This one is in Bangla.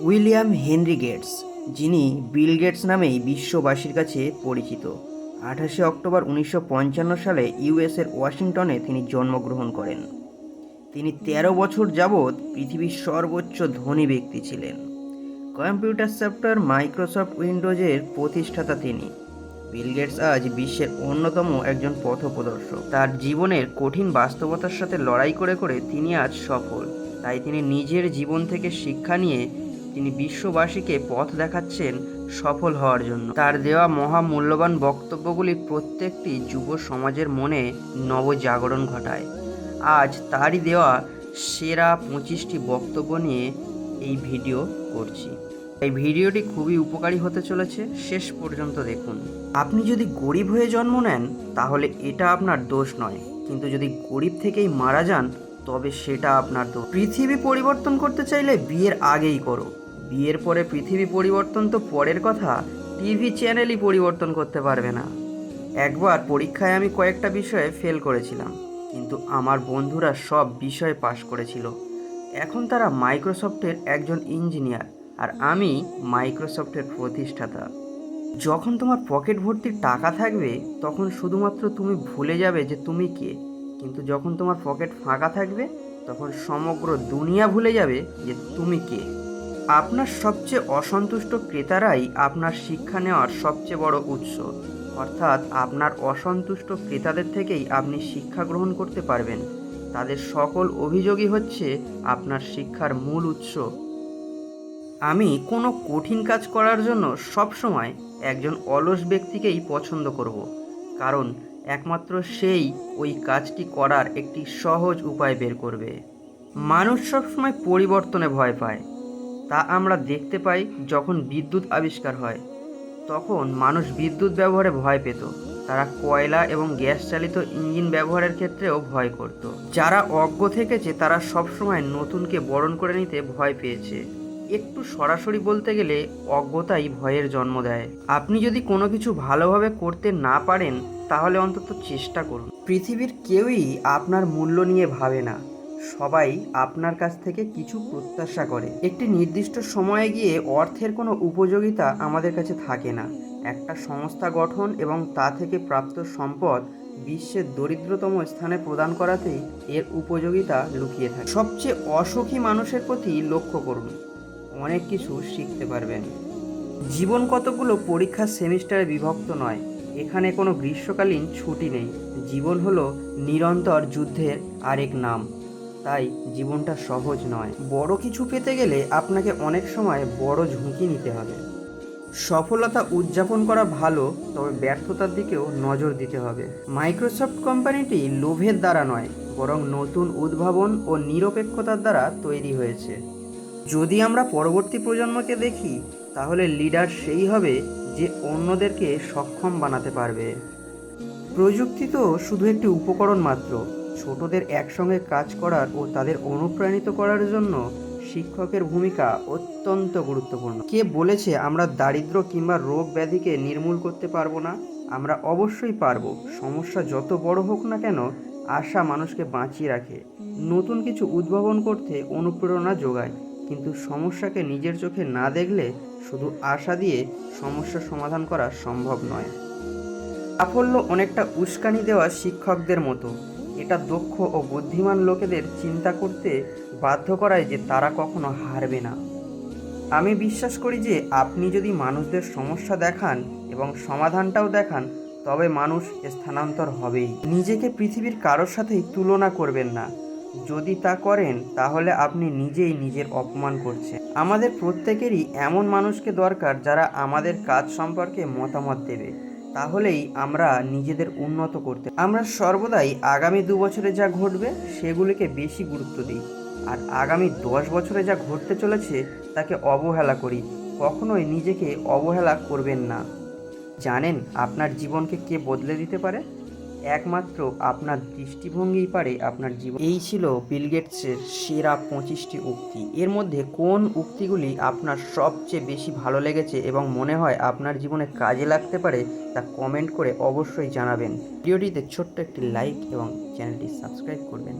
উইলিয়াম হেনরি গেটস, যিনি বিল গেটস নামেই বিশ্ববাসীর কাছে পরিচিত। আঠাশে অক্টোবর উনিশশো পঞ্চান্ন সালে ইউএসের ওয়াশিংটনে তিনি জন্মগ্রহণ করেন। তিনি তেরো বছর যাবৎ পৃথিবীর সর্বোচ্চ ধনী ব্যক্তি ছিলেন। কম্পিউটার সফটওয়্যার মাইক্রোসফট উইন্ডোজের প্রতিষ্ঠাতা তিনি। বিল গেটস আজ বিশ্বের অন্যতম একজন পথপ্রদর্শক। তার জীবনের কঠিন বাস্তবতার সাথে লড়াই করে করে তিনি আজ সফল। তাই তিনি নিজের জীবন থেকে শিক্ষা নিয়ে তিনি বিশ্ববাসীকে পথ দেখাচ্ছেন সফল হওয়ার জন্য। তার দেওয়া মহামূল্যবান বক্তব্যগুলি প্রত্যেকটি যুব সমাজের মনে নবজাগরণ ঘটায়। আজ তারই দেওয়া সেরা পঁচিশটি বক্তব্য নিয়ে এই ভিডিও করছি। এই ভিডিওটি খুবই উপকারী হতে চলেছে। শেষ পর্যন্ত দেখুন। আপনি যদি গরিব হয়ে জন্ম নেন, তাহলে এটা আপনার দোষ নয়। কিন্তু যদি গরিব থেকেই মারা যান, তবে সেটা আপনার দোষ। পৃথিবী পরিবর্তন করতে চাইলে বিয়ের আগেই করো। বিয়ের পরে পৃথিবী পরিবর্তন তো পরের কথা, টিভি চ্যানেলই পরিবর্তন করতে পারবে না। একবার পরীক্ষায় আমি কয়েকটা বিষয়ে ফেল করেছিলাম, কিন্তু আমার বন্ধুরা সব বিষয়ে পাশ করেছিল। এখন তারা মাইক্রোসফটের একজন ইঞ্জিনিয়ার আর আমি মাইক্রোসফটের প্রতিষ্ঠাতা। যখন তোমার পকেট ভর্তি টাকা থাকবে, তখন শুধুমাত্র তুমি ভুলে যাবে যে তুমি কে। কিন্তু যখন তোমার পকেট ফাঁকা থাকবে, তখন সমগ্র দুনিয়া ভুলে যাবে যে তুমি কে। আপনার সবচেয়ে অসন্তুষ্ট ক্রেতারাই আপনার শিক্ষা নেওয়ার সবচেয়ে বড় উৎস। অর্থাৎ আপনার অসন্তুষ্ট ক্রেতাদের থেকেই আপনি শিক্ষা গ্রহণ করতে পারবেন। তাদের সকল অভিযোগই হচ্ছে আপনার শিক্ষার মূল উৎস। আমি কোনো কঠিন কাজ করার জন্য সবসময় একজন অলস ব্যক্তিকেই পছন্দ করব। কারণ একমাত্র সেই ওই কাজটি করার একটি সহজ উপায় বের করবে। মানুষ সবসময় পরিবর্তনে ভয় পায়। আমরা দেখতে পাই যখন বিদ্যুৎ আবিষ্কার হয়। তখন মানুষ বিদ্যুৎ ব্যবহারে ভয় পেত। তারা কয়লা এবং গ্যাস চালিত ইঞ্জিন ব্যবহারের ক্ষেত্রেও ভয় করত। যারা অজ্ঞ থেকেছে, তারা সবসময় নতুনকে বরণ করে নিতে ভয় পেয়েছে। একটু সরাসরি বলতে গেলে, অজ্ঞতাই ভয়ের জন্ম দেয়। আপনি যদি কোনো কিছু ভালোভাবে করতে না পারেন, তাহলে অন্তত চেষ্টা করুন। পৃথিবীর কেউই আপনার মূল্য নিয়ে ভাবে না। সবাই আপনার কাছ থেকে কিছু প্রত্যাশা করে। একটি নির্দিষ্ট সময়ে গিয়ে অর্থের কোনো উপযোগিতা আমাদের কাছে থাকে না। একটা সংস্থা গঠন এবং তা থেকে প্রাপ্ত সম্পদ বিশ্বের দরিদ্রতম স্থানে প্রদান করাতেই এর উপযোগিতা লুকিয়ে থাকে। সবচেয়ে অসুখী মানুষের প্রতি লক্ষ্য করুন, অনেক কিছু শিখতে পারবেন। জীবন কতগুলো পরীক্ষার সেমিস্টারে বিভক্ত নয়, এখানে কোনো গ্রীষ্মকালীন ছুটি নেই। জীবন হলো নিরন্তর যুদ্ধের আরেক নাম। তাই জীবনটা সহজ নয়। বড় কিছু পেতে গেলে আপনাকে অনেক সময় বড় ঝুঁকি নিতে হবে। সফলতা উদযাপন করা ভালো, তবে ব্যর্থতার দিকেও নজর দিতে হবে। মাইক্রোসফট কোম্পানিটি লোভের দ্বারা নয়, বরং নতুন উদ্ভাবন ও নিরপেক্ষতার দ্বারা তৈরি হয়েছে। যদি আমরা পরবর্তী প্রজন্মকে দেখি, তাহলে লিডার সেই হবে যে অন্যদেরকে সক্ষম বানাতে পারবে। প্রযুক্তি তো শুধু একটি উপকরণ মাত্র। ছোটদের একসঙ্গে কাজ করার ও তাদের অনুপ্রাণিত করার জন্য শিক্ষকের ভূমিকা অত্যন্ত গুরুত্বপূর্ণ। কে বলেছে আমরা দারিদ্র কিংবা রোগ ব্যাধিকে নির্মূল করতে পারব না? আমরা অবশ্যই পারব। সমস্যা যত বড় হোক না কেন আশা মানুষকে বাঁচিয়ে রাখে। নতুন কিছু উদ্ভাবন করতে অনুপ্রেরণা যোগায়। কিন্তু সমস্যাকে নিজের চোখে না দেখলে শুধু আশা দিয়ে সমস্যার সমাধান করা সম্ভব নয়। সাফল্য অনেকটা উস্কানি দেওয়া শিক্ষকদের মতো। এটা দক্ষ ও বুদ্ধিমান লোকেদের চিন্তা করতে বাধ্য করায় যে তারা কখনো হারবে না। আমি বিশ্বাস করি যে আপনি যদি মানুষদের সমস্যা দেখান এবং সমাধানটাও দেখান, তবে মানুষ স্থানান্তর হবেই। নিজেকে পৃথিবীর কারোর সাথেই তুলনা করবেন না। যদি তা করেন, তাহলে আপনি নিজেই নিজের অপমান করছেন। আমাদের প্রত্যেকেরই এমন মানুষকে দরকার যারা আমাদের কাজ সম্পর্কে মতামত দেবে। তাহলেই আমরা নিজেদের উন্নত করতে আমরা সর্বদাই আগামী দু বছরে যা ঘটবে, সেগুলিকে বেশি গুরুত্ব দিই। আর আগামী দশ বছরে যা ঘটতে চলেছে, তাকে অবহেলা করি। কখনোই নিজেকে অবহেলা করবেন না। জানেন, আপনার জীবনকে কে বদলে দিতে পারে? একমাত্র আপনার দৃষ্টিভঙ্গিই পারে আপনার জীবন। এই ছিল বিলগেটসের সেরা পঁচিশটি উক্তি। এর মধ্যে কোন উক্তিগুলি আপনার সবচেয়ে বেশি ভালো লেগেছে এবং মনে হয় আপনার জীবনে কাজে লাগতে পারে তা কমেন্ট করে অবশ্যই জানাবেন। ভিডিওটিতে ছোট্ট একটি লাইক এবং চ্যানেলটি সাবস্ক্রাইব করবেন।